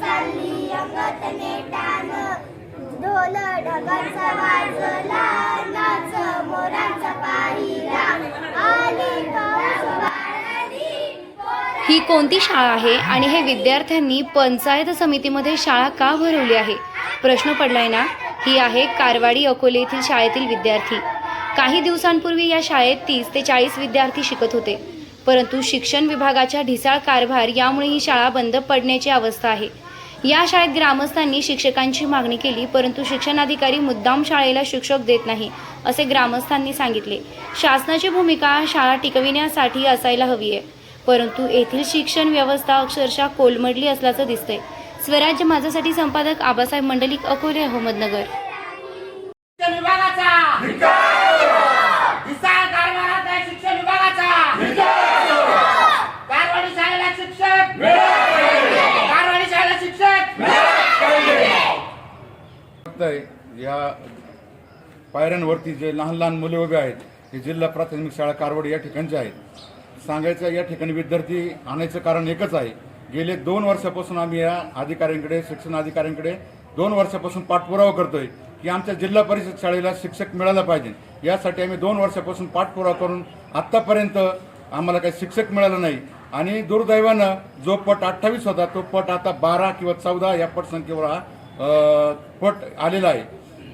चालली अंगत नेटान. ढोल वाजला नाच मोरांचा पाहिला. आली ही कोणती शाळा आहे आणि हे विद्यार्थ्यांनी पंचायत समितीमध्ये शाळा का भरवली आहे? प्रश्न पडलाय ना? ही आहे कारवाडी अकोले येथील शाळेतील विद्यार्थी. काही दिवसांपूर्वी या शाळेत तीस ते चाळीस विद्यार्थी शिकत होते. परंतु शिक्षण विभागाच्या ढिसाळ कारभार यामुळे ही शाळा बंद पडण्याची अवस्था आहे. या शाळेत ग्रामस्थांनी शिक्षकांची मागणी केली परंतु शिक्षणाधिकारी मुद्दाम शाळेला शिक्षक देत नाही असे ग्रामस्थांनी सांगितले. शासनाची भूमिका शाळा टिकविण्यासाठी असायला हवी आहे परंतु येथील शिक्षण व्यवस्था अक्षरशः कोलमडली असल्याचं दिसतंय. स्वराज्य माझ्यासाठी संपादक आबासाहेब मंडलिक अकोले अहमदनगर शिक्षण विभागाचा विस्तार कारभारात आहे शिक्षण विभागाचा कारवाडी शाळेला शिक्षक कारवाडी शाळेला शिक्षक वाटतंय या पायऱ्यांवरती जे लहान लहान मुले उभे आहेत हे जिल्हा प्राथमिक शाळा कारवड या ठिकाणचे आहेत. सांगायचं या ठिकाणी विद्यार्थी आणायचं कारण एकच आहे. गेले दोन वर्षापासून आम्ही या अधिकाऱ्यांकडे शिक्षण अधिकाऱ्यांकडे दोन वर्षापासून पाठपुरावा करतोय की आमच्या जिल्हा परिषद शाळेला शिक्षक मिळायला पाहिजे. यासाठी आम्ही दोन वर्षापासून पाठपुरावा करून आत्तापर्यंत आम्हाला काही शिक्षक मिळालं नाही. आणि दुर्दैवानं जो पट अठ्ठावीस होता तो पट आता बारा किंवा चौदा या पटसंख्येवर हा पट आलेला आहे.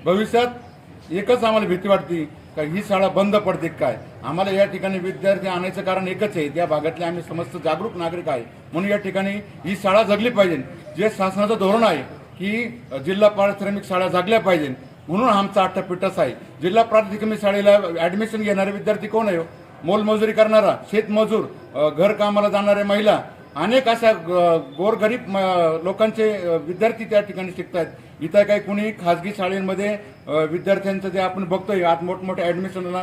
भविष्यात एकच आम्हाला भीती वाटते का ही शाळा बंद पडते काय? आम्हाला या ठिकाणी विद्यार्थी आणायचं कारण एकच आहे त्या भागातले आम्ही समस्त जागरूक नागरिक आहे. म्हणून या ठिकाणी ही शाळा जगली पाहिजे. जे शासनाचं धोरण आहे की जिल्हा पारिश्रमिक शाळा जगल्या पाहिजे. म्हणून आमचा आठ्ठापिठच आहे. जिल्हा प्राथमिक शाळेला ऍडमिशन घेणारे विद्यार्थी कोण आहे हो? मोलमजुरी करणारा शेतमजूर घरकामाला जाणाऱ्या महिला अनेक अशा गोरगरीब लोकांचे विद्यार्थी त्या ठिकाणी शिकतात इथं काही कुणी खाजगी शाळेमध्ये विद्यार्थ्यांचं जे आपण बघतोय आज मोठमोठ्या ॲडमिशनला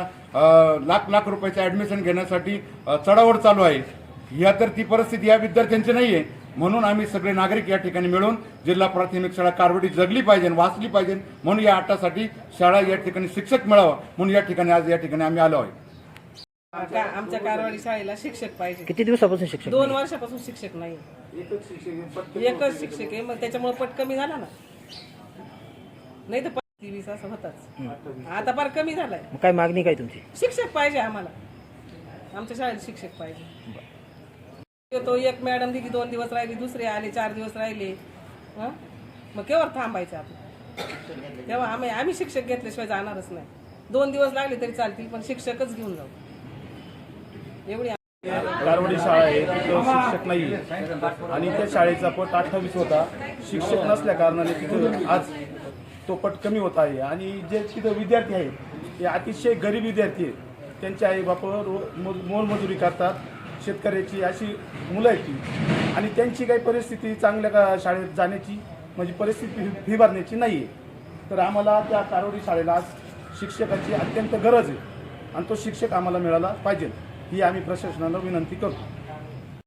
लाख लाख रुपयाचे ॲडमिशन घेण्यासाठी चढावड चालू आहे. या तर ती परिस्थिती या विद्यार्थ्यांची नाही आहे म्हणून आम्ही सगळे नागरिक या ठिकाणी मिळून जिल्हा प्राथमिक शाळा कारवडी जगली पाहिजे वाचली पाहिजे. म्हणून या आटासाठी शाळा या ठिकाणी शिक्षक मिळावं. म्हणून या ठिकाणी आज या ठिकाणी आम्ही आलो आहे. का- आमच्या कारवाडी शाळेला शिक्षक पाहिजे. किती दिवसापासून शिक्षक दोन वर्षापासून शिक्षक नाही. एकच शिक्षक आहे मग त्याच्यामुळे पट कमी झाला ना. नाही तर पट वीस असं होताच. आता फार कमी झालाय. मग काय मागणी काय तुमची? शिक्षक पाहिजे आम्हाला. आमच्या शाळेत शिक्षक पाहिजे. तो एक मॅडम दिली दोन दिवस राहिली दुसरे आले चार दिवस राहिले. हं? मग केव्हा थांबायचं आपण? तेव्हा आम्ही आम्ही शिक्षक घेतल्याशिवाय जाणारच नाही. दोन दिवस लागले तरी चालतील पण शिक्षकच घेऊन जाऊ. कारवडी शाळा आहे तिथं शिक्षक नाही आणि त्या शाळेचा पट अठ्ठावीस होता. शिक्षक नसल्या कारणाने तिथं आज तो पट कमी होत आहे. आणि जे तिथं विद्यार्थी आहेत ते अतिशय गरीब विद्यार्थी आहेत. त्यांचे आई बाप मोलमजुरी करतात. शेतकऱ्याची अशी मुलं आहेत ती. आणि त्यांची काही परिस्थिती चांगल्या का शाळेत जाण्याची म्हणजे परिस्थिती फी- भरण्याची नाही आहे तर आम्हाला त्या कारवडी शाळेला आज शिक्षकाची अत्यंत गरज आहे. आणि तो शिक्षक आम्हाला मिळाला पाहिजे. ही आम्ही प्रशासनाला विनंती करतो.